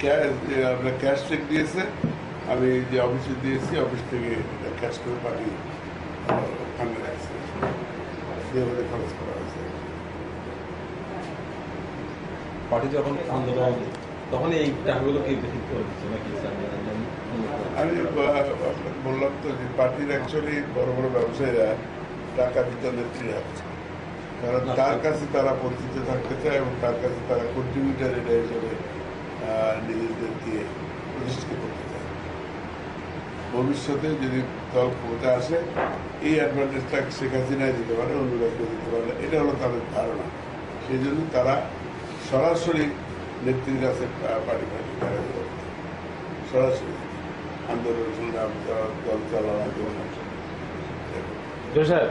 Cash check দিয়েছে। আমি যে অফিসে দিয়েছি অফিস থেকে ক্যাশ করে পাঠিয়ে ফান্ডে রাখছি। যেভাবে খরচ করা হয়েছে। পার্টি যখন আন্দোলন তখন এই টাকাগুলোকে বেশি করে নাকি আমি বললাম তো যে পার্টির অ্যাকচুয়ালি বড় বড় ব্যবসায়ীরা টাকা দিতে নেত্রীরা কারণ তার কাছে তারা পরিচিত থাকতে চায় এবং তার কাছে তারা কন্ট্রিবিউটার এটা হিসেবে প্রতিষ্ঠিত করতে চায় ভবিষ্যতে যদি দল ক্ষমতা আসে, এই অ্যাডভান্টেজটা শেখ হাসিনায় দিতে পারে অন্য কাউকে দিতে পারে, এটা হলো তাদের ধারণা। সেই জন্য তারা সরাসরি নেত্রীর কাছে পার্টি পার্টি সরাসরি আন্দোলন সংগ্রাম দল চালানো জয় সাহেব